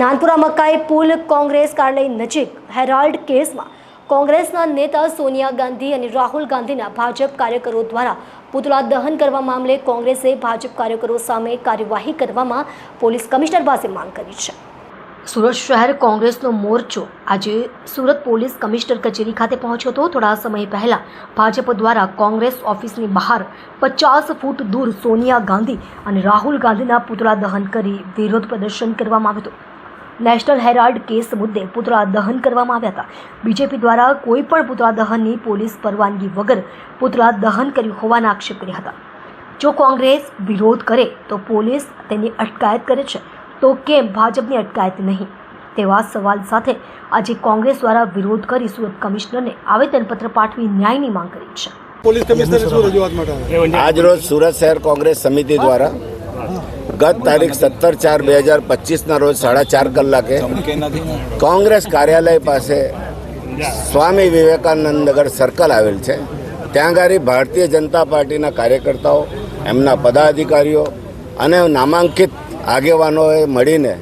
નાનપુરા મકાઈ પુલ કોંગ્રેસ કાર્યાલય નજીક હેરાલ્ડ કેસમાં કોંગ્રેસના નેતા સોનિયા ગાંધી અને રાહુલ ગાંધીના ભાજપ કાર્યકરો દ્વારા પુતળા દહન કરવા મામલે કોંગ્રેસે ભાજપ કાર્યકરો સામે કાર્યવાહી કરવામાં પોલીસ કમિશનર પાસે માંગ કરી છે. સુરત શહેર કોંગ્રેસનો મોરચો આજે સુરત પોલીસ કમિશનર કચેરી ખાતે પહોંચ્યો હતો. થોડા સમય પહેલા ભાજપ દ્વારા કોંગ્રેસ ઓફિસની બહાર પચાસ ફૂટ દૂર સોનિયા ગાંધી અને રાહુલ ગાંધીના પુતળા દહન કરી વિરોધ પ્રદર્શન કરવામાં આવ્યું હતું. નેશનલ હેરાલ્ડ કેસ મુદ્દે પુતળા દહન કરવામાં આવ્યા હતા. બીજેપી દ્વારા કોઈ પણ પુતળા દહનની પોલીસ પરવાનગી વગર પુતળા દહન કર્યું હોવાના આક્ષેપ કર્યા હતા. જો કોંગ્રેસ વિરોધ કરે તો પોલીસ તેની અટકાયત કરે છે. તો કેમ ભાજપની અટકાયત નહીં? તેવા સવાલ સાથે આજે કોંગ્રેસ દ્વારા વિરોધ કરી સુરત કમિશનરને આવેદનપત્ર પાઠવી ન્યાયની માંગ કરી છે. પોલીસ કમિશનર શું રજૂઆત માટે આજ રોજ સુરત શહેર કોંગ્રેસ સમિતિ દ્વારા ગત તારીખ સત્તર ચાર બે હજાર પચીસના રોજ સાડા ચાર કલાકે કોંગ્રેસ કાર્યાલય પાસે સ્વામી વિવેકાનંદ નગર સર્કલ આવેલ છે. ત્યાં આગળ ભારતીય જનતા પાર્ટીના કાર્યકર્તાઓ, એમના પદાધિકારીઓ અને નામાંકિત આગેવાનોએ મળીને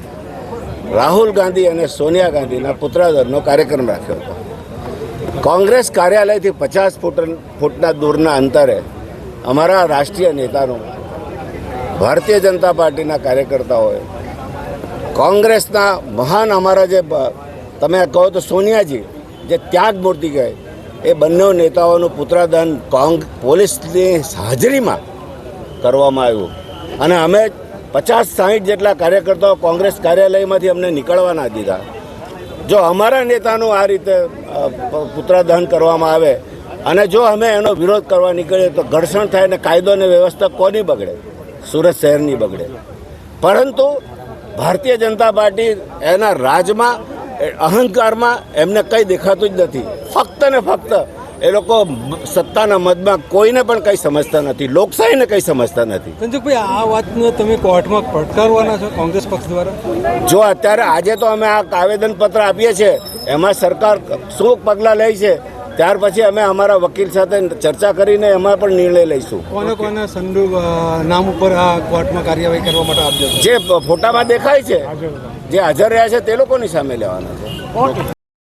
રાહુલ ગાંધી અને સોનિયા ગાંધીના પુત્રાદરનો કાર્યક્રમ રાખ્યો હતો. કોંગ્રેસ કાર્યાલયથી પચાસ ફૂટ ફૂટના દૂરના અંતરે અમારા રાષ્ટ્રીય નેતાનું ભારતીય જનતા પાર્ટીના કાર્યકર્તાઓએ કોંગ્રેસના મહાન અમારા જે તમે કહો તો સોનિયાજી, જે ત્યાગ મૂર્તિ કહે એ બંને નેતાઓનું પુત્રદાન કોંગ, પોલીસની હાજરીમાં કરવામાં આવ્યું. અને અમે પચાસ સાહીઠ જેટલા કાર્યકર્તાઓ કોંગ્રેસ કાર્યાલયમાંથી અમને નીકળવા ના દીધા. જો અમારા નેતાનું આ રીતે પુત્રદહન કરવામાં આવે, અને જો અમે એનો વિરોધ કરવા નીકળીએ તો ઘર્ષણ થાય ને કાયદો અને વ્યવસ્થા કોની બગડે? સુરત શહેરની બગડે. પરંતુ ભારતીય જનતા પાર્ટી એના રાજમાં અહંકારમાં એમને કંઈ દેખાતું જ નથી. ફક્ત ને ફક્ત એ લોકો સત્તાના મતમાં કોઈને પણ કંઈ સમજતા નથી લોકશાહીને કંઈ સમજતા નથી. સંજુભાઈ આ વાતને તમે કોર્ટમાં પડકારવાના છો કોંગ્રેસ પક્ષ દ્વારા? જો અત્યારે આજે તો અમે આ આવેદન પત્ર આપીએ છીએ એમાં સરકાર શું પગલાં લે છે? ત્યાર પછી અમે અમારા વકીલ સાથે ચર્ચા કરીને એમાં પણ નિર્ણય લઈશું. કોને કોને સંડુ નામ ઉપર આ કોર્ટમાં કાર્યવાહી કરવા માટે આપજો? જે ફોટામાં દેખાય છે જે હાજર રહ્યા છે તે લોકોની સામે લેવાના છે.